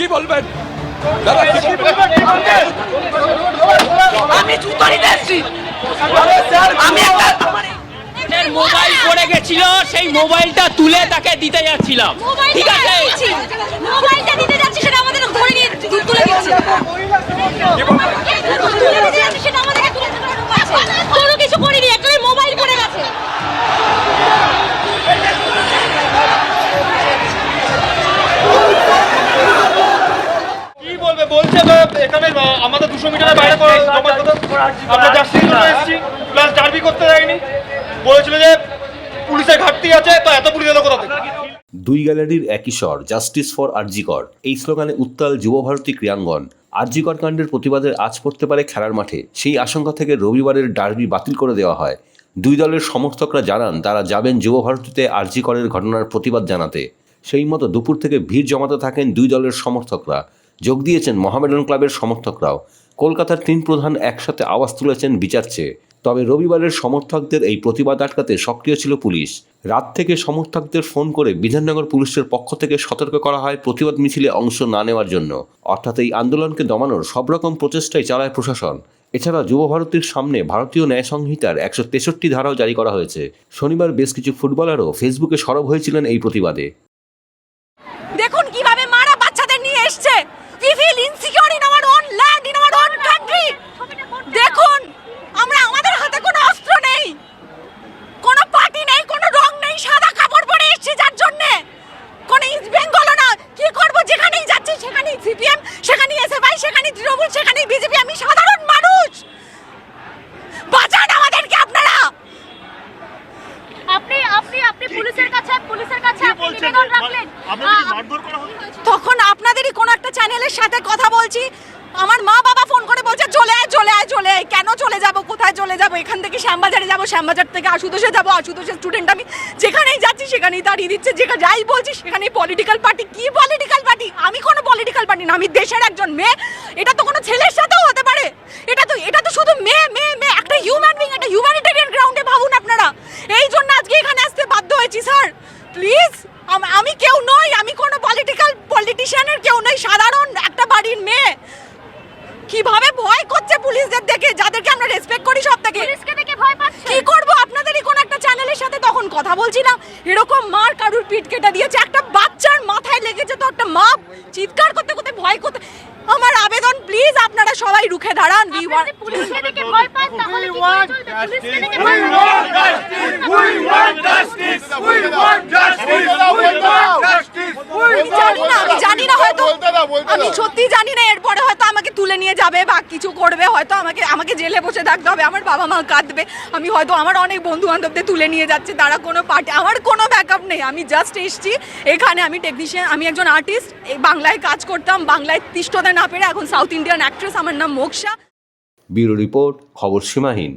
কি বলবেন? দাদা কি বলবেন? আমি জুতো নিতে এসেছি। আমি একটা আমার এর মোবাইল পড়ে গেছিল সেই মোবাইলটা তুলে তাকে দিতে যাচ্ছিলাম। ঠিক আছে? মোবাইলটা দিতে যাচ্ছি সেটা আমাদের ধরে নিয়ে তুলে দিচ্ছে। এখানে আমাদের দুশো মিটারের বাইরে কথা আমরা জাস্টিস জন্য এসেছি? প্লাস ডার্বি করতে যাইনি। বলেছিল যে পুলিশের ঘাটতি আছে তো এত পুলিশ এলো কোথা থেকে? দুই গ্যালারির একই স্বর জাস্টিস ফর আরজিকর এই স্লোগানে উত্তাল যুবভারতী ক্রিয়াঙ্গন আরজিকর কাণ্ডের প্রতিবাদের আজ পড়তে পারে খেলার মাঠে। সেই আশঙ্কা থেকে রবিবারের ডার্বি বাতিল করে দেওয়া হয়। দুই দলের সমর্থকরা জানান তারা যাবেন যুবভারতীতে আরজিকরের ঘটনার প্রতিবাদ জানাতে। সেই মতো দুপুর থেকে ভিড় জমাতে থাকেন দুই দলের সমর্থকরা। যোগ দিয়েছেন মোহামেডান ক্লাবের সমর্থকরাও। কলকাতার তিন প্রধান একসাথে আওয়াজ তুলেছেন বিচার চেয়ে। তবে রবিবারের সমর্থকদের এই প্রতিবাদ আটকাতে সক্রিয় ছিল পুলিশ। রাত থেকে সমর্থকদের ফোন করে বিধাননগর পুলিশের পক্ষ থেকে সতর্ক করা হয় প্রতিবাদ মিছিলে অংশ না নেওয়ার জন্য। অর্থাৎ এই আন্দোলনকে দমানোর সব রকম প্রচেষ্টাই চালায় প্রশাসন। এছাড়া যুব ভারতীর সামনে ভারতীয় ন্যায় সংহিতার একশো তেষট্টি ধারাও জারি করা হয়েছে। শনিবার বেশ কিছু ফুটবলারও ফেসবুকে সরব হয়েছিলেন এই প্রতিবাদে দেখুন কীভাবে মারা বাচ্চাদের নিয়ে এসছে we feel insecure in our own land in our own country দেখুন আমরা আমাদের হাতে কোনো অস্ত্র নেই কোনো পার্টি নেই কোনো রং নেই সাদা কাপড় পরে এসেছি যার জন্য কোনো ইস্ট বেঙ্গলও না কি করব যেখানেই যাচ্ছি সেখানেই সিপিএম সেখানেই এসএফআই সেখানেই তৃণমূল সেখানেই বিজেপি আমি সাধারণ মানুষ বাঁচান আমাদেরকে আপনারা আপনি আপনি আপনি পুলিশের কাছে পুলিশের কাছে আপনি নিবেদন রাখলেন আপনাকে মারধর করা হলো তখন আপনাদেরই কোনো একটা চ্যানেলের সাথে কথা বলছি। আমার মা বাবা ফোন করে বলছে, চলে আয় চলে আয় চলে আয়। কেন চলে যাব? কোথায় চলে যাব? এখান থেকে শ্যামবাজারে যাব, শ্যামবাজার থেকে আশুতোষে যাব। আশুতোষের স্টুডেন্ট আমি যেখানেই যাচ্ছি, সেখানেই দাঁড়িয়ে দিচ্ছে। যেখানে যাই বলছি, সেখানেই পলিটিক্যাল পার্টি কি পলিটিক্যাল পার্টি আমি কোনো পলিটিক্যাল পার্টি না। আমি দেশের একজন মেয়ে। এটা তো কোনো ছেলের সাথেও হতে পারে এটা তো এটা তো শুধু মেয়ে মেয়ে মেয়ে একটা হিউম্যান বিং একটা হিউম্যানিটেরিয়ান গ্রাউন্ডে ভাবুন আপনারা এই জন্য আজকে এখানে আসতে বাধ্য হয়েছি স্যার প্লিজ আমি কেউ নই আমি কোনো পলিটিক্যাল পলিটিশিয়ানের কেউ নই সাধারণ একটা বাড়ির মেয়ে কীভাবে ভয় করছে পুলিশদের দেখে যাদেরকে আমরা রেসপেক্ট করি সব থেকে পুলিশকে দেখে ভয় পাচ্ছে। কি করব? আপনাদেরই কোন একটা চ্যানেলের সাথে তখন কথা বলছিলাম। এরকম মার কারুর পিঠ কেটে দিয়েছে। একটা বাচ্চার মাথায় লেগেছে তো একটা মা চিৎকার করতে করতে ভয় করতে। আমার আবেদন প্লিজ আপনারা সবাই রুখে দাঁড়ান। উই আপনি পুলিশকে দেখে ভয় পান তাহলে কি করে চলবে? পুলিশকে দেখে ভয় পান। আমি জানি না আমি জানি না হয়তো আমি সত্যি জানি না এরপরে হয়তো আমাকে তুলে নিয়ে যাবে বা কিছু করবে, হয়তো আমাকে আমাকে জেলে বসে থাকতে হবে, আমার বাবা মা কাঁদবে, আমি হয়তো আমার অনেক বন্ধু বান্ধবদের তুলে নিয়ে যাচ্ছে, তারা কোনো পার্টি আমার কোনো ব্যাকআপ নেই, আমি জাস্ট এসছি, এখানে আমি টেকনিশিয়ান আমি একজন আর্টিস্ট এই বাংলায় কাজ করতাম, বাংলায় তিষ্ঠতে না পেরে এখন সাউথ ইন্ডিয়ান অ্যাক্ট্রেস আমার নাম মোক্ষা। ব্যুরো রিপোর্ট, খবর সীমাহীন।